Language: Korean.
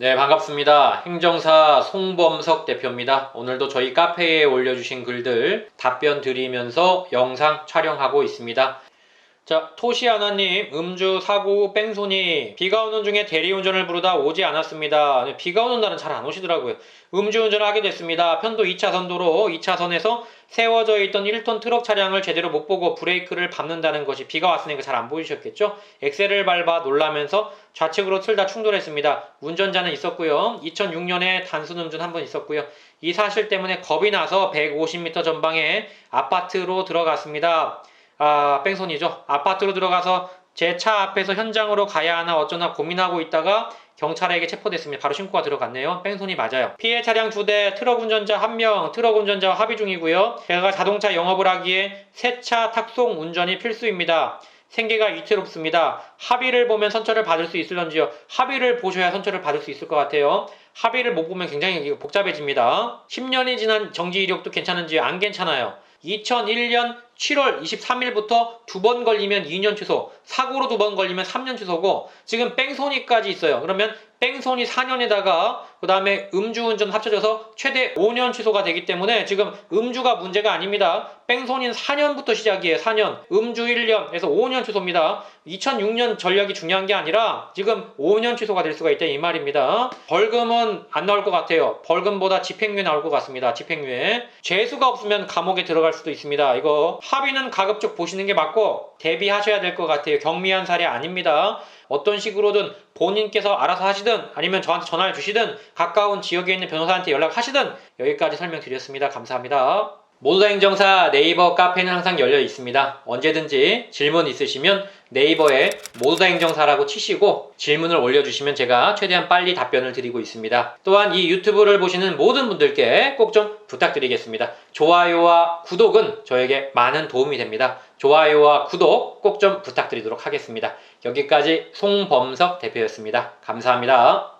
네, 반갑습니다. 행정사 송범석 대표입니다. 오늘도 저희 카페에 올려주신 글들 답변 드리면서 영상 촬영하고 있습니다. 자, 토시아나님, 음주, 사고, 뺑소니, 비가 오는 중에 대리운전을 부르다 오지 않았습니다. 네, 비가 오는 날은 잘 안 오시더라고요. 음주운전을 하게 됐습니다. 편도 2차선 도로 2차선에서 세워져 있던 1톤 트럭 차량을 제대로 못 보고 브레이크를 밟는다는 것이 비가 왔으니까 잘 안 보이셨겠죠? 엑셀을 밟아 놀라면서 좌측으로 틀다 충돌했습니다. 운전자는 있었고요. 2006년에 단순 음주 한번 있었고요. 이 사실 때문에 겁이 나서 150m 전방에 아파트로 들어갔습니다. 아, 뺑소니죠. 아파트로 들어가서 제 차 앞에서 현장으로 가야 하나 어쩌나 고민하고 있다가 경찰에게 체포됐습니다. 바로 신고가 들어갔네요. 뺑소니 맞아요. 피해 차량 두 대, 트럭 운전자 한 명, 트럭 운전자와 합의 중이고요. 제가 자동차 영업을 하기에 세차 탁송 운전이 필수입니다. 생계가 위태롭습니다. 합의를 보면 선처를 받을 수 있을런지요. 합의를 보셔야 선처를 받을 수 있을 것 같아요. 합의를 못 보면 굉장히 복잡해집니다. 10년이 지난 정지 이력도 괜찮은지요? 안 괜찮아요. 2001년 7월 23일부터 두 번 걸리면 2년 취소, 사고로 두 번 걸리면 3년 취소고 지금 뺑소니까지 있어요. 그러면 뺑소니 4년에다가 그 다음에 음주운전 합쳐져서 최대 5년 취소가 되기 때문에 지금 음주가 문제가 아닙니다. 뺑소니는 4년부터 시작이에요. 4년. 음주 1년에서 5년 취소입니다. 2006년 전력이 중요한 게 아니라 지금 5년 취소가 될 수가 있다 이 말입니다. 벌금은 안 나올 것 같아요. 벌금보다 집행유예 나올 것 같습니다. 집행유예. 죄수가 없으면 감옥에 들어갈 수도 있습니다. 이거 합의는 가급적 보시는 게 맞고 대비하셔야 될 것 같아요. 경미한 사례 아닙니다. 어떤 식으로든 본인께서 알아서 하시든 아니면 저한테 전화를 주시든 가까운 지역에 있는 변호사한테 연락하시든 여기까지 설명드렸습니다. 감사합니다. 모두 행정사 네이버 카페는 항상 열려 있습니다. 언제든지 질문 있으시면 네이버에 모두 행정사라고 치시고 질문을 올려주시면 제가 최대한 빨리 답변을 드리고 있습니다. 또한 이 유튜브를 보시는 모든 분들께 꼭 좀 부탁드리겠습니다. 좋아요와 구독은 저에게 많은 도움이 됩니다. 좋아요와 구독 꼭 좀 부탁드리도록 하겠습니다. 여기까지 송범석 대표였습니다. 감사합니다.